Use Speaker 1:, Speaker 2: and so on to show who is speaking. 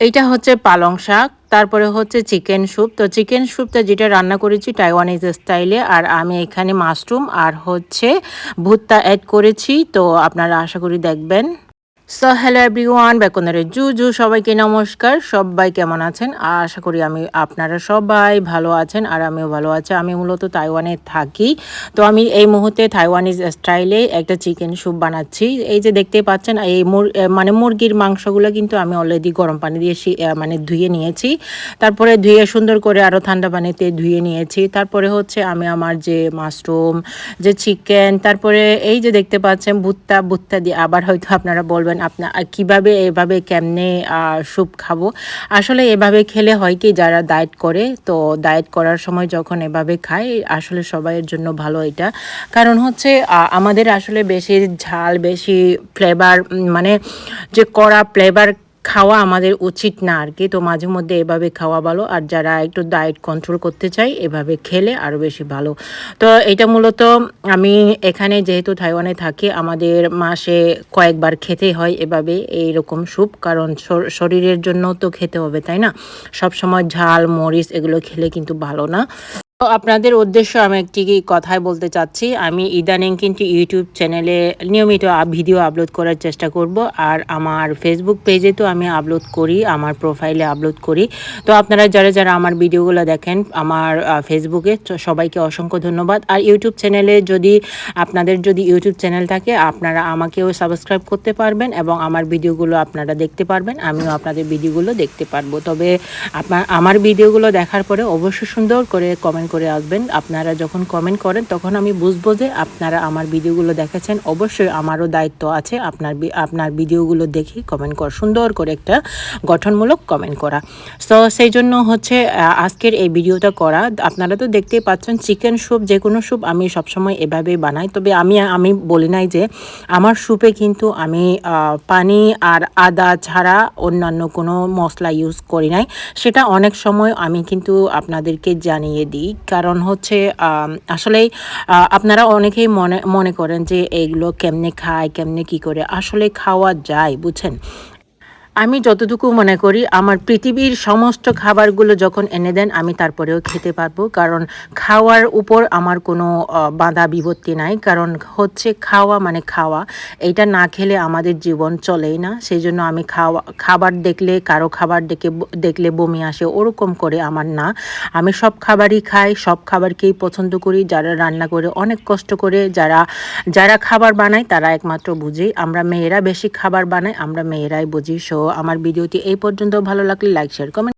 Speaker 1: এইটা হচ্ছে পালং শাক, তারপরে হচ্ছে চিকেন স্যুপ। তো চিকেন স্যুপটা যেটা রান্না করেছি টাইওয়ানিজ স্টাইলে আর আমি এখানে মাশরুম আর হচ্ছে ভুট্টা অ্যাড করেছি। তো আপনারা আশা করি দেখবেন। সো হ্যালো এভরিওয়ান বেকনের জু জু সবাইকে নমস্কার। সবাই কেমন আছেন? আশা করি আমি, আপনারা সবাই ভালো আছেন আর আমিও ভালো আছি। আমি মূলত তাইওয়ানে থাকি। তো আমি এই মুহূর্তে তাইওয়ানিজ স্টাইলে একটা চিকেন স্যুপ বানাচ্ছি। এই যে দেখতে পাচ্ছেন, এই মানে মুরগির মাংসগুলো কিন্তু আমি অলরেডি গরম পানি দিয়ে মানে ধুয়ে নিয়েছি। তারপরে ধুয়ে সুন্দর করে আরও ঠান্ডা পানিতে ধুয়ে নিয়েছি। তারপরে হচ্ছে আমি আমার যে মাশরুম, যে চিকেন, তারপরে এই যে দেখতে পাচ্ছেন ভুত্তা ভুত্তা দিয়ে আবার হয়তো আপনারা বলবেন আপনার কীভাবে এভাবে কেমনে স্যুপ খাব? আসলে এভাবে খেলে হয় কি, যারা ডায়েট করে, তো ডায়েট করার সময় যখন এভাবে খায়, আসলে সবাইয়ের জন্য ভালো এটা। কারণ হচ্ছে আমাদের আসলে বেশি ঝাল, বেশি ফ্লেভার মানে যে কড়া ফ্লেভার খাওয়া আমাদের উচিত না আর কি। তো মাঝে মধ্যে এভাবে খাওয়া ভালো। আর যারা একটু ডায়েট কন্ট্রোল করতে চাই এভাবে খেলে আরও বেশি ভালো। তো এটা মূলত আমি এখানে যেহেতু থাইওয়ানে থাকি, আমাদের মাসে কয়েকবার খেতে হয় এভাবে এইরকম স্যুপ কারণ শরীরের জন্য তো খেতে হবে, তাই না? সব সময় ঝাল, মরিচ এগুলো খেলে কিন্তু ভালো না। আপনাদের উদ্দেশ্য আমি একটি কথাই বলতে চাচ্ছি। আমি ইদানিং কিন্তু ইউটিউব চ্যানেলে নিয়মিত ভিডিও আপলোড করার চেষ্টা করব আর আমার ফেসবুক পেজে তো আমি আপলোড করি, আমার প্রোফাইলে আপলোড করি। তো আপনারা যারা যারা আমার ভিডিওগুলো দেখেন, আমার ফেসবুকে সবাইকে অসংখ্য ধন্যবাদ। আর ইউটিউব চ্যানেলে যদি আপনাদের যদি ইউটিউব চ্যানেল থাকে, আপনারা আমাকেও সাবস্ক্রাইব করতে পারবেন এবং আমার ভিডিওগুলো আপনারা দেখতে পারবেন, আমিও আপনাদের ভিডিওগুলো দেখতে পারব। তবে আপনার আমার ভিডিওগুলো দেখার পরে অবশ্যই সুন্দর করে কমেন্ট করে আসবেন। আপনারা যখন কমেন্ট করেন, তখন আমি বুঝব যে আপনারা আমার ভিডিওগুলো দেখেছেন। অবশ্যই আমারও দায়িত্ব আছে আপনার আপনার ভিডিওগুলো দেখে কমেন্ট করা, সুন্দর করে একটা গঠনমূলক কমেন্ট করা। সো সেই জন্য হচ্ছে আজকের এই ভিডিওটা করা। আপনারা তো দেখতেই পাচ্ছেন চিকেন স্যুপ যে কোনো স্যুপ আমি সবসময় এভাবেই বানাই। তবে আমি আমি বলি নাই যে আমার স্যুপে কিন্তু আমি পানি আর আদা ছাড়া অন্যান্য কোনো মশলা ইউজ করি নাই। সেটা অনেক সময় আমি কিন্তু আপনাদেরকে জানিয়ে দিই কারণ হচ্ছে আসলেই আপনারা অনেকেই মনে মনে করেন যে এইগুলো কেমনে খায়, কেমনে কি করে আসলে খাওয়া যায়, বুঝছেন? আমি যতটুকু মনে করি, আমার পৃথিবীর সমস্ত খাবারগুলো যখন এনে দেন, আমি তারপরেও খেতে পারব। কারণ খাওয়ার উপর আমার কোনো বাধা বিভক্তি নাই। কারণ হচ্ছে খাওয়া মানে খাওয়া। এইটা না খেলে আমাদের জীবন চলেই না। সেই জন্য আমি খাওয়া, খাবার দেখলে, কারও খাবার দেখে, দেখলে বমি আসে, ওরকম করে আমার না। আমি সব খাবারই খাই, সব খাবারকেই পছন্দ করি। যারা রান্না করে অনেক কষ্ট করে, যারা যারা খাবার বানায়, তারা একমাত্র বুঝি আমরা মেয়েরা বেশি খাবার বানাই, আমরা মেয়েরাই বুঝি। সো আমার ভিডিওটি এই পর্যন্ত। ভালো লাগলে লাইক শেয়ার কমেন্ট